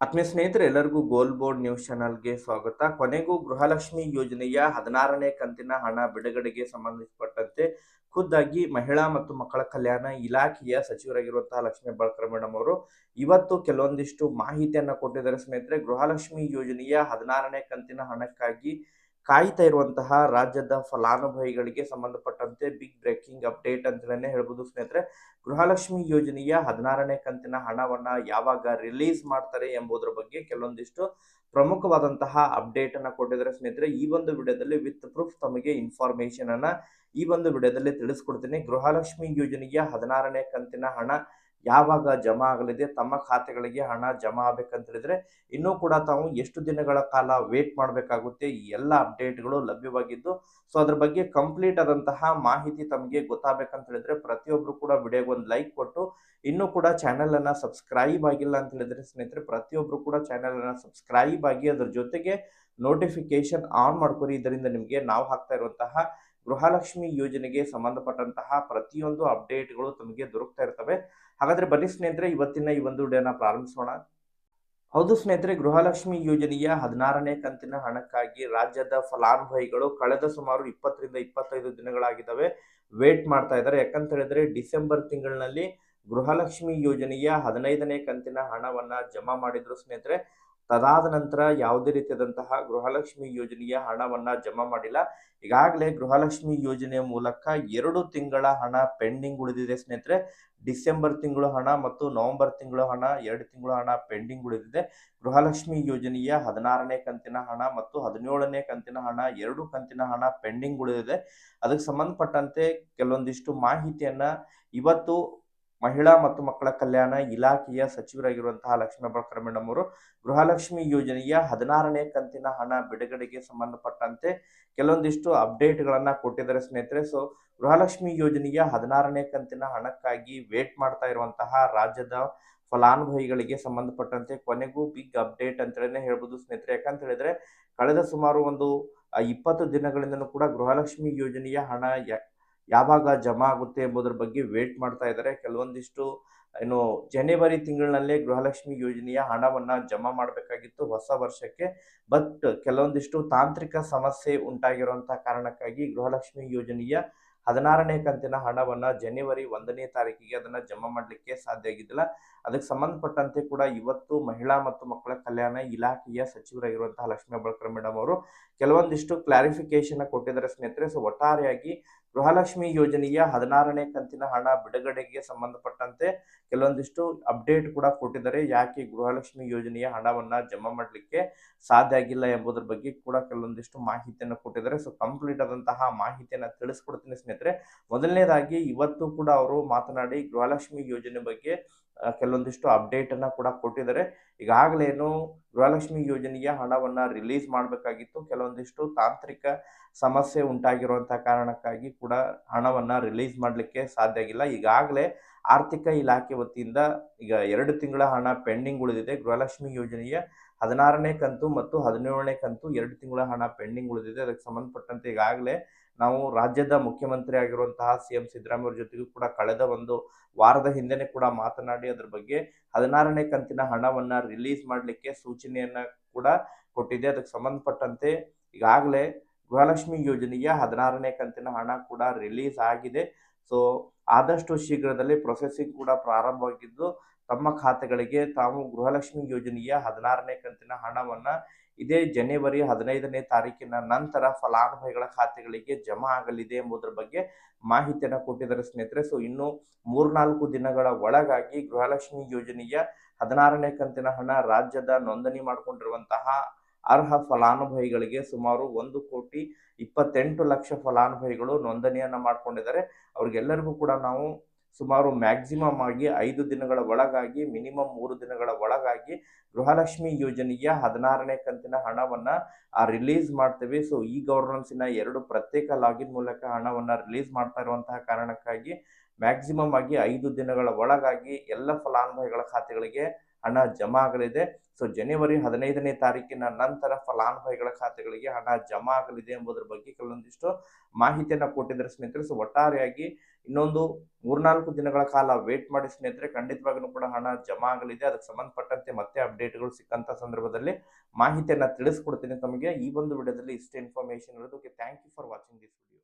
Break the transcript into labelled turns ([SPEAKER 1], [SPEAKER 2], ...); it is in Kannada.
[SPEAKER 1] ಆತ್ಮೀಯ ಸ್ನೇಹಿತರೆ, ಎಲ್ಲರಿಗೂ ಗೋಲ್ ಬೋರ್ಡ್ ನ್ಯೂಸ್ ಚಾನಲ್ಗೆ ಸ್ವಾಗತ. ಕೊನೆಗೂ ಗೃಹಲಕ್ಷ್ಮಿ ಯೋಜನೆಯ ಹದಿನಾರನೇ ಕಂತಿನ ಹಣ ಬಿಡುಗಡೆಗೆ ಸಂಬಂಧಪಟ್ಟಂತೆ ಖುದ್ದಾಗಿ ಮಹಿಳಾ ಮತ್ತು ಮಕ್ಕಳ ಕಲ್ಯಾಣ ಇಲಾಖೆಯ ಸಚಿವರಾಗಿರುವಂತಹ ಲಕ್ಷ್ಮೀ ಬಳಕರ ಮೇಡಮ್ ಅವರು ಇವತ್ತು ಕೆಲವೊಂದಿಷ್ಟು ಮಾಹಿತಿಯನ್ನ ಕೊಟ್ಟಿದ್ದಾರೆ. ಸ್ನೇಹಿತರೆ, ಗೃಹಲಕ್ಷ್ಮಿ ಯೋಜನೆಯ ಹದಿನಾರನೇ ಕಂತಿನ ಹಣಕ್ಕಾಗಿ ಕಾಯ್ತಾ ಇರುವಂತಹ ರಾಜ್ಯದ ಫಲಾನುಭವಿಗಳಿಗೆ ಸಂಬಂಧಪಟ್ಟಂತೆ ಬಿಗ್ ಬ್ರೇಕಿಂಗ್ ಅಪ್ಡೇಟ್ ಅಂತಲೇ ಹೇಳ್ಬೋದು ಸ್ನೇಹಿತರೆ. ಗೃಹಲಕ್ಷ್ಮಿ ಯೋಜನೆಯ ಹದಿನಾರನೇ ಕಂತಿನ ಹಣವನ್ನ ಯಾವಾಗ ರಿಲೀಸ್ ಮಾಡ್ತಾರೆ ಎಂಬುದರ ಬಗ್ಗೆ ಕೆಲವೊಂದಿಷ್ಟು ಪ್ರಮುಖವಾದಂತಹ ಅಪ್ಡೇಟ್ ಅನ್ನ ಕೊಟ್ಟಿದ್ದಾರೆ ಸ್ನೇಹಿತರೆ. ಈ ಒಂದು ವಿಡಿಯೋದಲ್ಲಿ ವಿತ್ ಪ್ರೂಫ್ ತಮಗೆ ಇನ್ಫಾರ್ಮೇಶನ್ ಅನ್ನ ಈ ಒಂದು ವಿಡಿಯೋದಲ್ಲಿ ತಿಳಿಸ್ಕೊಡ್ತೀನಿ. ಗೃಹಲಕ್ಷ್ಮಿ ಯೋಜನೆಯ ಹದಿನಾರನೇ ಕಂತಿನ ಹಣ ಯಾವಾಗ ಜಮಾ ಆಗಲಿದೆ, ತಮ್ಮ ಖಾತೆಗಳಿಗೆ ಹಣ ಜಮಾ ಆಗಬೇಕಂತ ಹೇಳಿದ್ರೆ ಇನ್ನೂ ಕೂಡ ತಾವು ಎಷ್ಟು ದಿನಗಳ ಕಾಲ ವೇಟ್ ಮಾಡಬೇಕಾಗುತ್ತೆ, ಈ ಎಲ್ಲ ಅಪ್ಡೇಟ್ಗಳು ಲಭ್ಯವಾಗಿದ್ದು ಸೊ ಅದ್ರ ಬಗ್ಗೆ ಕಂಪ್ಲೀಟ್ ಆದಂತಹ ಮಾಹಿತಿ ತಮಗೆ ಗೊತ್ತಾಗಬೇಕಂತ ಹೇಳಿದ್ರೆ ಪ್ರತಿಯೊಬ್ಬರು ಕೂಡ ವಿಡಿಯೋಗೆ ಒಂದು ಲೈಕ್ ಕೊಟ್ಟು, ಇನ್ನೂ ಕೂಡ ಚಾನೆಲ್ ಅನ್ನ ಸಬ್ಸ್ಕ್ರೈಬ್ ಆಗಿಲ್ಲ ಅಂತ ಹೇಳಿದ್ರೆ ಸ್ನೇಹಿತರೆ, ಪ್ರತಿಯೊಬ್ರು ಕೂಡ ಚಾನೆಲ್ ಅನ್ನ ಸಬ್ಸ್ಕ್ರೈಬ್ ಆಗಿ ಅದ್ರ ಜೊತೆಗೆ ನೋಟಿಫಿಕೇಶನ್ ಆನ್ ಮಾಡ್ಕೊರಿ. ಇದರಿಂದ ನಿಮಗೆ ನಾವು ಹಾಕ್ತಾ ಇರುವಂತಹ ಗೃಹಲಕ್ಷ್ಮಿ ಯೋಜನೆಗೆ ಸಂಬಂಧಪಟ್ಟಂತಹ ಪ್ರತಿಯೊಂದು ಅಪ್ಡೇಟ್ಗಳು ತಮಗೆ ದೊರಕ್ತಾ ಇರ್ತವೆ. ಹಾಗಾದ್ರೆ ಬನ್ನಿ ಸ್ನೇಹಿತರೆ, ಇವತ್ತಿನ ಈ ಒಂದು ವಿಡಿಯೋನ ಪ್ರಾರಂಭಿಸೋಣ. ಹೌದು ಸ್ನೇಹಿತರೆ, ಗೃಹಲಕ್ಷ್ಮಿ ಯೋಜನೆಯ ಹದಿನಾರನೇ ಕಂತಿನ ಹಣಕ್ಕಾಗಿ ರಾಜ್ಯದ ಫಲಾನುಭವಿಗಳು ಕಳೆದ ಸುಮಾರು ಇಪ್ಪತ್ತರಿಂದ ಇಪ್ಪತ್ತೈದು ದಿನಗಳಾಗಿದ್ದಾವೆ. ವೇಟ್ ಮಾಡ್ತಾ ಇದ್ದಾರೆ. ಯಾಕಂತ ಹೇಳಿದ್ರೆ ಡಿಸೆಂಬರ್ ತಿಂಗಳಿನಲ್ಲಿ ಗೃಹಲಕ್ಷ್ಮಿ ಯೋಜನೆಯ ಹದಿನೈದನೇ ಕಂತಿನ ಹಣವನ್ನ ಜಮಾ ಮಾಡಿದ್ರು ಸ್ನೇಹಿತರೆ. ತದಾದ ನಂತರ ಯಾವುದೇ ರೀತಿಯಾದಂತಹ ಗೃಹಲಕ್ಷ್ಮಿ ಯೋಜನೆಯ ಹಣವನ್ನ ಜಮಾ ಮಾಡಿಲ್ಲ. ಈಗಾಗಲೇ ಗೃಹಲಕ್ಷ್ಮಿ ಯೋಜನೆಯ ಮೂಲಕ ಎರಡು ತಿಂಗಳ ಹಣ ಪೆಂಡಿಂಗ್ ಉಳಿದಿದೆ ಸ್ನೇಹಿತರೆ. ಡಿಸೆಂಬರ್ ತಿಂಗಳು ಹಣ ಮತ್ತು ನವೆಂಬರ್ ತಿಂಗಳು ಹಣ, ಎರಡು ತಿಂಗಳು ಹಣ ಪೆಂಡಿಂಗ್ ಉಳಿದಿದೆ. ಗೃಹಲಕ್ಷ್ಮಿ ಯೋಜನೆಯ ಹದಿನಾರನೇ ಕಂತಿನ ಹಣ ಮತ್ತು ಹದಿನೇಳನೇ ಕಂತಿನ ಹಣ, ಎರಡು ಕಂತಿನ ಹಣ ಪೆಂಡಿಂಗ್ ಉಳಿದಿದೆ. ಅದಕ್ಕೆ ಸಂಬಂಧಪಟ್ಟಂತೆ ಕೆಲವೊಂದಿಷ್ಟು ಮಾಹಿತಿಯನ್ನ ಇವತ್ತು ಮಹಿಳಾ ಮತ್ತು ಮಕ್ಕಳ ಕಲ್ಯಾಣ ಇಲಾಖೆಯ ಸಚಿವರಾಗಿರುವಂತಹ ಲಕ್ಷ್ಮೀ ಬಳಕರ ಮೇಡಮ್ ಅವರು ಗೃಹಲಕ್ಷ್ಮಿ ಯೋಜನೆಯ ಹದಿನಾರನೇ ಕಂತಿನ ಹಣ ಬಿಡುಗಡೆಗೆ ಸಂಬಂಧಪಟ್ಟಂತೆ ಕೆಲವೊಂದಿಷ್ಟು ಅಪ್ಡೇಟ್ಗಳನ್ನ ಕೊಟ್ಟಿದ್ದಾರೆ ಸ್ನೇಹಿತರೆ. ಸೊ, ಗೃಹಲಕ್ಷ್ಮಿ ಯೋಜನೆಯ ಹದಿನಾರನೇ ಕಂತಿನ ಹಣಕ್ಕಾಗಿ ವೇಟ್ ಮಾಡ್ತಾ ಇರುವಂತಹ ರಾಜ್ಯದ ಫಲಾನುಭವಿಗಳಿಗೆ ಸಂಬಂಧಪಟ್ಟಂತೆ ಕೊನೆಗೂ ಬಿಗ್ ಅಪ್ಡೇಟ್ ಅಂತಲೇ ಹೇಳ್ಬೋದು ಸ್ನೇಹಿತರೆ. ಯಾಕಂತ ಹೇಳಿದ್ರೆ, ಕಳೆದ ಸುಮಾರು ಒಂದು ಇಪ್ಪತ್ತು ದಿನಗಳಿಂದಲೂ ಕೂಡ ಗೃಹಲಕ್ಷ್ಮಿ ಯೋಜನೆಯ ಹಣ ಯಾವಾಗ ಜಮಾ ಆಗುತ್ತೆ ಎಂಬುದರ ಬಗ್ಗೆ ವೇಟ್ ಮಾಡ್ತಾ ಇದ್ದಾರೆ ಕೆಲವೊಂದಿಷ್ಟು ಏನು ಜನವರಿ ತಿಂಗಳಿನಲ್ಲೇ ಗೃಹಲಕ್ಷ್ಮಿ ಯೋಜನೆಯ ಹಣವನ್ನ ಜಮಾ ಮಾಡಬೇಕಾಗಿತ್ತು ಹೊಸ ವರ್ಷಕ್ಕೆ. ಬಟ್ ಕೆಲವೊಂದಿಷ್ಟು ತಾಂತ್ರಿಕ ಸಮಸ್ಯೆ ಉಂಟಾಗಿರುವಂತಹ ಕಾರಣಕ್ಕಾಗಿ ಗೃಹಲಕ್ಷ್ಮಿ ಯೋಜನೆಯ ಹದಿನಾರನೇ ಕಂತಿನ ಹಣವನ್ನ ಜನವರಿ ಒಂದನೇ ತಾರೀಕಿಗೆ ಅದನ್ನ ಜಮಾ ಮಾಡಲಿಕ್ಕೆ ಸಾಧ್ಯ ಆಗಿದ್ದಿಲ್ಲ. ಅದಕ್ಕೆ ಸಂಬಂಧಪಟ್ಟಂತೆ ಕೂಡ ಇವತ್ತು ಮಹಿಳಾ ಮತ್ತು ಮಕ್ಕಳ ಕಲ್ಯಾಣ ಇಲಾಖೆಯ ಸಚಿವರಾಗಿರುವಂತಹ ಲಕ್ಷ್ಮೀ ಹೆಬ್ಬಾಳ್ಕರ್ ಮೇಡಮ್ ಅವರು ಕೆಲವೊಂದಿಷ್ಟು ಕ್ಲಾರಿಫಿಕೇಶನ್ ಕೊಟ್ಟಿದ್ದಾರೆ ಸ್ನೇಹಿತರೆ. ಸೊ ಒಟ್ಟಾರೆಯಾಗಿ ಗೃಹಲಕ್ಷ್ಮಿ ಯೋಜನೆಯ ಹದಿನಾರನೇ ಕಂತಿನ ಹಣ ಬಿಡುಗಡೆಗೆ ಸಂಬಂಧಪಟ್ಟಂತೆ ಕೆಲವೊಂದಿಷ್ಟು ಅಪ್ಡೇಟ್ ಕೂಡ ಕೊಟ್ಟಿದ್ದಾರೆ. ಯಾಕೆ ಗೃಹಲಕ್ಷ್ಮಿ ಯೋಜನೆಯ ಹಣವನ್ನ ಜಮಾ ಮಾಡಲಿಕ್ಕೆ ಸಾಧ್ಯ ಆಗಿಲ್ಲ ಎಂಬುದರ ಬಗ್ಗೆ ಕೂಡ ಕೆಲವೊಂದಿಷ್ಟು ಮಾಹಿತಿಯನ್ನು ಕೊಟ್ಟಿದ್ದಾರೆ. ಸೊ ಕಂಪ್ಲೀಟ್ ಆದಂತಹ ಮಾಹಿತಿಯನ್ನ ತಿಳಿಸ್ಕೊಡ್ತೀನಿ ಸ್ನೇಹಿತರೆ. ಮೊದಲನೇದಾಗಿ, ಇವತ್ತು ಕೂಡ ಅವರು ಮಾತನಾಡಿ ಗೃಹಲಕ್ಷ್ಮಿ ಯೋಜನೆ ಬಗ್ಗೆ ಕೆಲವೊಂದಿಷ್ಟು ಅಪ್ಡೇಟ್ ಅನ್ನ ಕೂಡ ಕೊಟ್ಟಿದ್ದಾರೆ. ಈಗಾಗಲೇನು ಗೃಹಲಕ್ಷ್ಮಿ ಯೋಜನೆಯ ಹಣವನ್ನ ರಿಲೀಸ್ ಮಾಡಬೇಕಾಗಿತ್ತು. ಕೆಲವೊಂದಿಷ್ಟು ತಾಂತ್ರಿಕ ಸಮಸ್ಯೆ ಉಂಟಾಗಿರುವಂತಹ ಕಾರಣಕ್ಕಾಗಿ ಕೂಡ ಹಣವನ್ನು ರಿಲೀಸ್ ಮಾಡಲಿಕ್ಕೆ ಸಾಧ್ಯ ಆಗಿಲ್ಲ. ಈಗಾಗಲೇ ಆರ್ಥಿಕ ಇಲಾಖೆ ವತಿಯಿಂದ ಈಗ ಎರಡು ತಿಂಗಳ ಹಣ ಪೆಂಡಿಂಗ್ ಉಳಿದಿದೆ. ಗೃಹಲಕ್ಷ್ಮಿ ಯೋಜನೆಯ ಹದಿನಾರನೇ ಕಂತು ಮತ್ತು ಹದಿನೇಳನೇ ಕಂತು ಎರಡು ತಿಂಗಳ ಹಣ ಪೆಂಡಿಂಗ್ ಉಳಿದಿದೆ. ಅದಕ್ಕೆ ಸಂಬಂಧಪಟ್ಟಂತೆ ಈಗಾಗಲೇ ನಾವು ರಾಜ್ಯದ ಮುಖ್ಯಮಂತ್ರಿ ಆಗಿರುವಂತಹ ಸಿ ಎಂ ಸಿದ್ದರಾಮಯ್ಯ ಜೊತೆಗೂ ಕೂಡ ಕಳೆದ ಒಂದು ವಾರದ ಹಿಂದೆನೆ ಕೂಡ ಮಾತನಾಡಿ ಅದ್ರ ಬಗ್ಗೆ ಹದಿನಾರನೇ ಕಂತಿನ ಹಣವನ್ನ ರಿಲೀಸ್ ಮಾಡಲಿಕ್ಕೆ ಸೂಚನೆಯನ್ನ ಕೂಡ ಕೊಟ್ಟಿದೆ. ಅದಕ್ಕೆ ಸಂಬಂಧಪಟ್ಟಂತೆ ಈಗಾಗಲೇ ಗೃಹಲಕ್ಷ್ಮಿ ಯೋಜನೆಯ ಹದಿನಾರನೇ ಕಂತಿನ ಹಣ ಕೂಡ ರಿಲೀಸ್ ಆಗಿದೆ. ಸೊ ಆದಷ್ಟು ಶೀಘ್ರದಲ್ಲಿ ಪ್ರೊಸೆಸಿಂಗ್ ಕೂಡ ಪ್ರಾರಂಭವಾಗಿದ್ದು, ತಮ್ಮ ಖಾತೆಗಳಿಗೆ ತಾವು ಗೃಹಲಕ್ಷ್ಮಿ ಯೋಜನೆಯ ಹದಿನಾರನೇ ಕಂತಿನ ಹಣವನ್ನು ಇದೇ ಜನವರಿ ಹದಿನೈದನೇ ತಾರೀಕಿನ ನಂತರ ಫಲಾನುಭವಿಗಳ ಖಾತೆಗಳಿಗೆ ಜಮಾ ಆಗಲಿದೆ ಎಂಬುದರ ಬಗ್ಗೆ ಮಾಹಿತಿಯನ್ನು ಕೊಟ್ಟಿದ್ದಾರೆ ಸ್ನೇಹಿತರೆ. ಸೊ ಇನ್ನು ಮೂರ್ನಾಲ್ಕು ದಿನಗಳ ಒಳಗಾಗಿ ಗೃಹಲಕ್ಷ್ಮಿ ಯೋಜನೆಯ ಹದಿನಾರನೇ ಕಂತಿನ ಹಣ ರಾಜ್ಯದ ನೋಂದಣಿ ಮಾಡಿಕೊಂಡಿರುವಂತಹ ಅರ್ಹ ಫಲಾನುಭವಿಗಳಿಗೆ ಸುಮಾರು ಒಂದು ಕೋಟಿ ಇಪ್ಪತ್ತೆಂಟು ಲಕ್ಷ ಫಲಾನುಭವಿಗಳು ನೋಂದಣಿಯನ್ನು ಮಾಡಿಕೊಂಡಿದ್ದಾರೆ. ಅವ್ರಿಗೆಲ್ಲರಿಗೂ ಕೂಡ ನಾವು ಸುಮಾರು ಮ್ಯಾಕ್ಸಿಮಮ್ ಆಗಿ ಐದು ದಿನಗಳ ಒಳಗಾಗಿ, ಮಿನಿಮಮ್ ಮೂರು ದಿನಗಳ ಒಳಗಾಗಿ ಗೃಹಲಕ್ಷ್ಮಿ ಯೋಜನೆಯ ಹದಿನಾರನೇ ಕಂತಿನ ಹಣವನ್ನ ರಿಲೀಸ್ ಮಾಡ್ತೇವೆ. ಸೊ, ಈ ಗವರ್ನೆನ್ಸಿನ ಎರಡು ಪ್ರತ್ಯೇಕ ಲಾಗಿನ್ ಮೂಲಕ ಹಣವನ್ನ ರಿಲೀಸ್ ಮಾಡ್ತಾ ಇರುವಂತಹ ಕಾರಣಕ್ಕಾಗಿ ಮ್ಯಾಕ್ಸಿಮಮ್ ಆಗಿ ಐದು ದಿನಗಳ ಒಳಗಾಗಿ ಎಲ್ಲ ಫಲಾನುಭವಿಗಳ ಖಾತೆಗಳಿಗೆ ಹಣ ಜಮಾ ಆಗಲಿದೆ. ಸೊ ಜನವರಿ ಹದಿನೈದನೇ ತಾರೀಕಿನ ನಂತರ ಫಲಾನುಭವಿಗಳ ಖಾತೆಗಳಿಗೆ ಹಣ ಜಮಾ ಆಗಲಿದೆ ಎಂಬುದರ ಬಗ್ಗೆ ಕೆಲವೊಂದಿಷ್ಟು ಮಾಹಿತಿಯನ್ನು ಕೊಟ್ಟಿದ್ದಾರೆ ಸ್ನೇಹಿತರೆ. ಸೊ ಒಟ್ಟಾರೆಯಾಗಿ ಇನ್ನೊಂದು ಮೂರ್ನಾಲ್ಕು ದಿನಗಳ ಕಾಲ ವೇಟ್ ಮಾಡಿ ಸ್ನೇಹಿತರೆ. ಖಂಡಿತವಾಗಿಯೂ ಕೂಡ ಹಣ ಜಮಾ ಆಗಲಿದೆ. ಅದಕ್ಕೆ ಸಂಬಂಧಪಟ್ಟಂತೆ ಮತ್ತೆ ಅಪ್ಡೇಟ್ಗಳು ಸಿಕ್ಕಂತ ಸಂದರ್ಭದಲ್ಲಿ ಮಾಹಿತಿಯನ್ನು ತಿಳಿಸ್ಕೊಡ್ತೀನಿ ತಮಗೆ. ಈ ಒಂದು ವಿಡಿಯೋದಲ್ಲಿ ಇಷ್ಟೇ ಇನ್ಫಾರ್ಮೇಶನ್ ಇರೋದಕ್ಕೆ thank you for watching this video